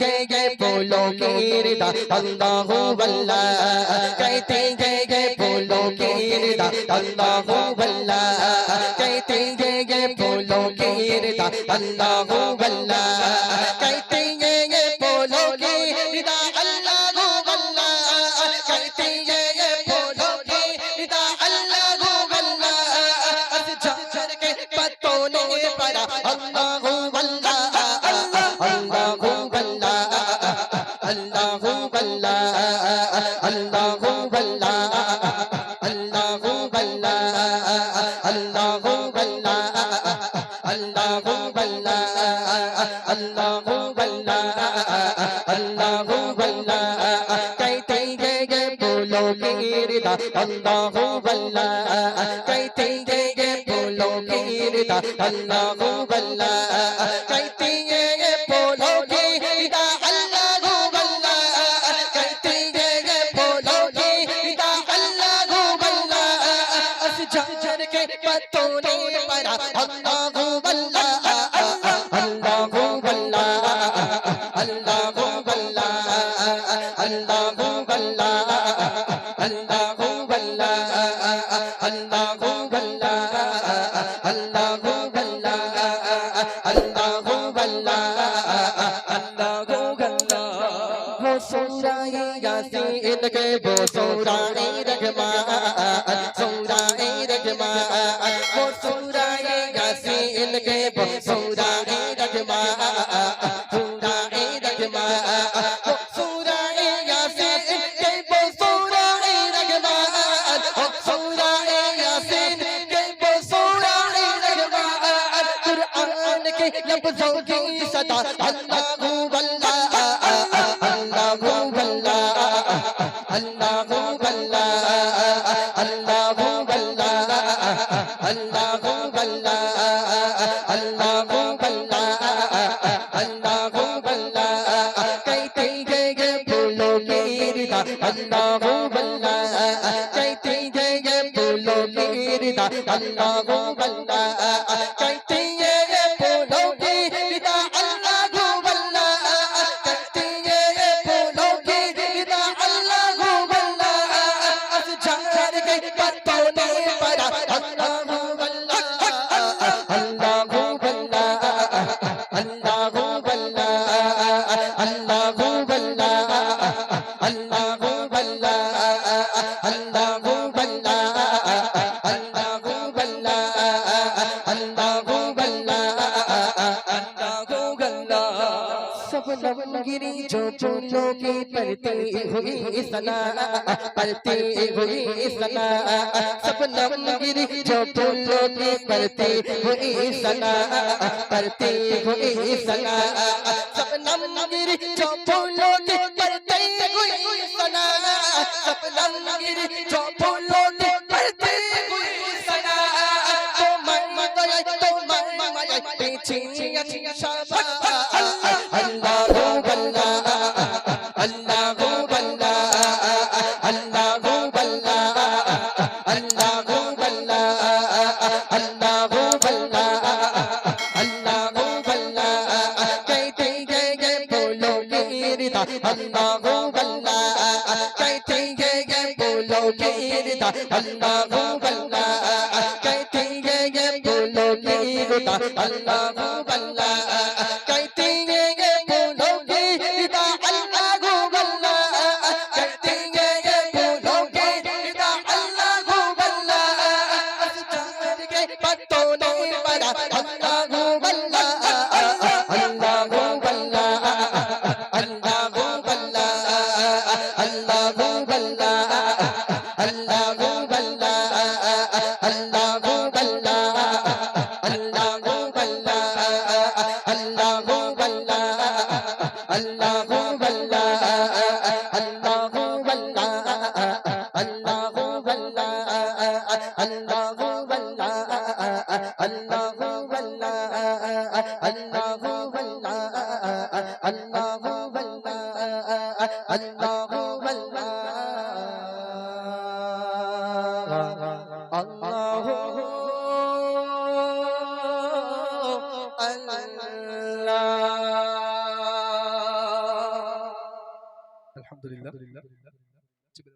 कहते गए गए बोलो गिरदा अल्लाह बल्ला कहते गए गए बोलो गिरदा अल्लाह बल्ला कहते गए गए बोलो गिरदा अल्लाह बल्ला कहते गए Allahu Balla Allahu Balla Allahu Balla Allahu Balla Allahu Balla Allahu Balla Allahu Balla kai kai ge ge bolo kirda Allahu Balla kai kai ge ge bolo kirda Allahu Balla kai টুনে পারা আল্লাহু আল্লাহ আল্লাহু আল্লাহ আল্লাহু আল্লাহ আল্লাহু আল্লাহ আল্লাহু আল্লাহ আল্লাহু আল্লাহ আল্লাহু আল্লাহ আল্লাহু আল্লাহ আল্লাহু আল্লাহ বসুরাই রহমান لفظوں کی صدا اللہ ہو اللہ फूलों की रिदा अल्लाह बल्ला चैती जय जय फूलों की रिदा अल्लाह बल्ला بلا اللہ بلا اللہ بلا اللہ بلا اللہ بلا سب لمگری جو جو لوگی پڑتی ہوئی سنا پڑتی ہوئی سنا سب لمگری جو جو لوگی پڑتی ہوئی سنا پڑتی ہوئی سنا سب لمگری جو جو لوگی সব লঙ্গির চপলো अल्लाह अल्लाह कहते हैं ये बोलो की गुदा अल्लाह الله الله الله الله الحمد لله